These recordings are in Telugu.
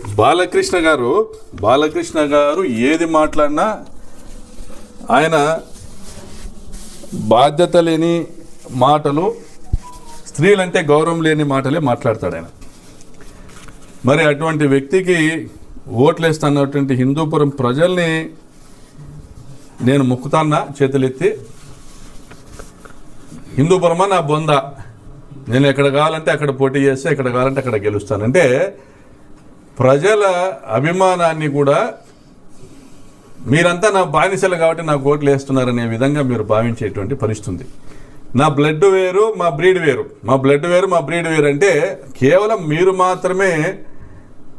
బాలకృష్ణ గారు బాలకృష్ణ గారు ఏది మాట్లాడినా ఆయన బాధ్యత లేని మాటలు స్త్రీలంటే గౌరవం లేని మాటలే మాట్లాడతాడు ఆయన. మరి అటువంటి వ్యక్తికి ఓట్లేస్తున్నటువంటి హిందూపురం ప్రజల్ని నేను మొక్కుతాన్నా చేతులెత్తి. హిందూపురమా నా బొంద? నేను ఎక్కడ కావాలంటే అక్కడ పోటీ చేస్తే ఎక్కడ కావాలంటే అక్కడ గెలుస్తానంటే ప్రజల అభిమానాన్ని కూడా మీరంతా నా బానిసలు కాబట్టి నాకు ఓట్లు వేస్తున్నారనే విధంగా మీరు భావించేటువంటి పరిస్థితుంది. నా బ్లడ్ వేరు మా బ్రీడ్ వేరు. మా బ్లడ్ వేరు మా బ్రీడ్ వేరు అంటే కేవలం మీరు మాత్రమే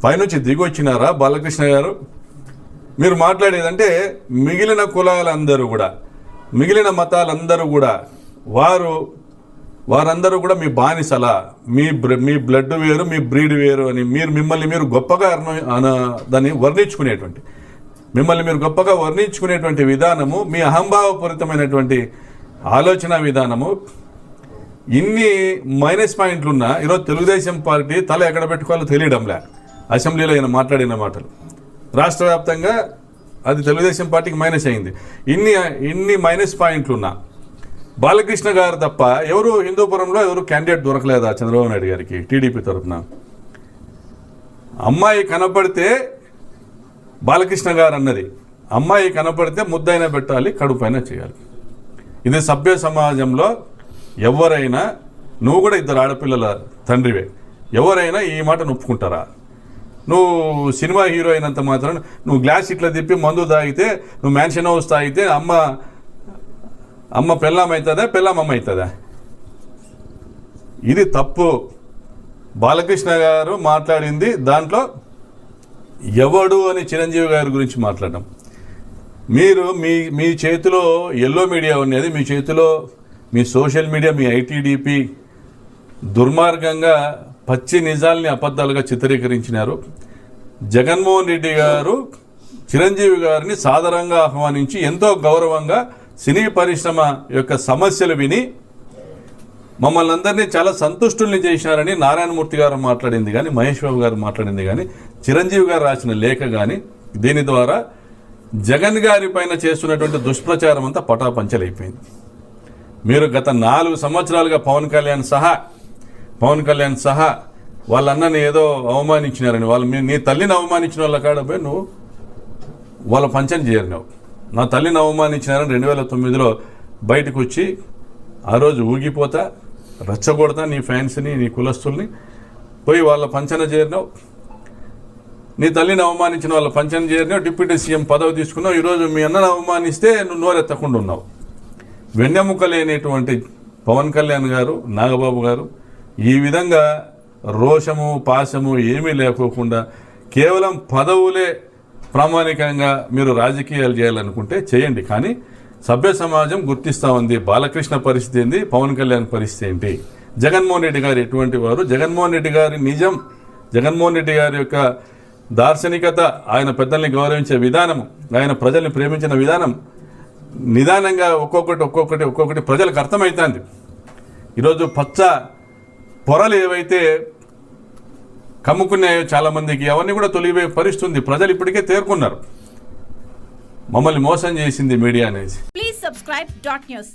పైనుంచి దిగొచ్చినారా? బాలకృష్ణ గారు మీరు మాట్లాడేదంటే మిగిలిన కులాలందరూ కూడా మిగిలిన మతాలందరూ కూడా వారు వారందరూ కూడా మీ బానిసల మీ మీ బ్లడ్ వేరు మీ బ్రీడ్ వేరు అని మీరు మిమ్మల్ని మీరు గొప్పగా దాన్ని వర్ణించుకునేటువంటి మిమ్మల్ని మీరు గొప్పగా వర్ణించుకునేటువంటి విధానము మీ అహంభావపూరితమైనటువంటి ఆలోచన విధానము. ఇన్ని మైనస్ పాయింట్లు ఉన్నా ఈరోజు తెలుగుదేశం పార్టీ తల ఎక్కడ పెట్టుకోవాలో తెలియడంలే. అసెంబ్లీలో ఆయన మాట్లాడిన మాటలు. రాష్ట్ర వ్యాప్తంగా అది తెలుగుదేశం పార్టీకి మైనస్ అయింది. ఇన్ని ఇన్ని మైనస్ పాయింట్లు ఉన్నా బాలకృష్ణ గారు తప్ప ఎవరు హిందూపురంలో ఎవరు క్యాండిడేట్ దొరకలేదా చంద్రబాబు నాయుడు గారికి టీడీపీ తరఫున అమ్మాయి కనపడితే బాలకృష్ణ గారు అన్నది. అమ్మాయి కనపడితే ముద్దైనా పెట్టాలి కడుపైన చేయాలి. ఇది సభ్య సమాజంలో ఎవరైనా నువ్వు కూడా ఇద్దరు ఆడపిల్లల తండ్రివే ఎవరైనా ఈ మాట నొప్పుకుంటారా? నువ్వు సినిమా హీరో అయినంత మాత్రం నువ్వు గ్లాస్ ఇట్లా తిప్పి మందు తాగితే నువ్వు మ్యాన్షన్ హౌస్ తాగితే అమ్మ అమ్మ పెళ్ళాం అవుతుందా పెళ్ళాం అమ్మ అవుతుందా? ఇది తప్పు. బాలకృష్ణ గారు మాట్లాడింది దాంట్లో ఎవడు అని చిరంజీవి గారి గురించి మాట్లాడడం. మీరు మీ మీ చేతిలో ఎల్లో మీడియా ఉన్నది మీ చేతిలో మీ సోషల్ మీడియా మీ ఐటీడీపీ దుర్మార్గంగా పచ్చి నిజాల్ని అబద్ధాలుగా చిత్రీకరించినారు. జగన్మోహన్ రెడ్డి గారు చిరంజీవి గారిని సాదరంగా ఆహ్వానించి ఎంతో గౌరవంగా సినీ పరిశ్రమ యొక్క సమస్యలు విని మమ్మల్ని అందరినీ చాలా సంతుష్టుల్ని చేసినారని నారాయణమూర్తి గారు మాట్లాడింది కానీ మహేష్ బాబు గారు మాట్లాడింది కానీ చిరంజీవి గారు రాసిన లేఖ కానీ దీని ద్వారా జగన్ గారి పైన చేస్తున్నటువంటి దుష్ప్రచారం అంతా పటాపంచలైపోయింది. మీరు గత నాలుగు సంవత్సరాలుగా పవన్ కళ్యాణ్ సహా పవన్ కళ్యాణ్ సహా వాళ్ళన్నని ఏదో అవమానించినారని వాళ్ళు మీ నీ తల్లిని అవమానించిన వాళ్ళ కాడ పోయి నువ్వు వాళ్ళ పంచం చేరినావు. నా తల్లిని అవమానించినారని రెండు వేల తొమ్మిదిలో బయటకు వచ్చి ఆ రోజు ఊగిపోతా రచ్చగొడతా నీ ఫ్యాన్స్ని నీ కులస్తుల్ని. పోయి వాళ్ళ పంచన చేరినావు. నీ తల్లిని అవమానించిన వాళ్ళ పంచన చేరినావు. డిప్యూటీ సీఎం పదవి తీసుకున్నావు. ఈరోజు మీ అన్నను అవమానిస్తే నువ్వు నోరెత్తకుండా ఉన్నావు. వెన్నెముక లేనటువంటి పవన్ కళ్యాణ్ గారు నాగబాబు గారు ఈ విధంగా రోషము పాశము ఏమీ లేకోకుండా కేవలం పదవులే ప్రామాణికంగా మీరు రాజకీయాలు చేయాలనుకుంటే చేయండి. కానీ సభ్య సమాజం గుర్తిస్తూ ఉంది. బాలకృష్ణ పరిస్థితి ఏంది? పవన్ కళ్యాణ్ పరిస్థితి ఏంటి? జగన్మోహన్ రెడ్డి గారు ఎటువంటి వారు? జగన్మోహన్ రెడ్డి గారి నిజం జగన్మోహన్ రెడ్డి గారి యొక్క దార్శనికత ఆయన పెద్దల్ని గౌరవించే విధానం ఆయన ప్రజల్ని ప్రేమించిన విధానం నిదానంగా ఒక్కొక్కటి ఒక్కొక్కటి ఒక్కొక్కటి ప్రజలకు అర్థమవుతుంది ఈరోజు పచ్చ పొరలు ఏవైతే కమ్ముకున్నాయో చాలా మందికి అవన్నీ కూడా తొలిగిపోయే పరిస్థితుంది. ప్రజలు ఇప్పటికే తేరుకున్నారు. మమ్మల్ని మోసం చేసింది మీడియా అనేది. Please subscribe dot news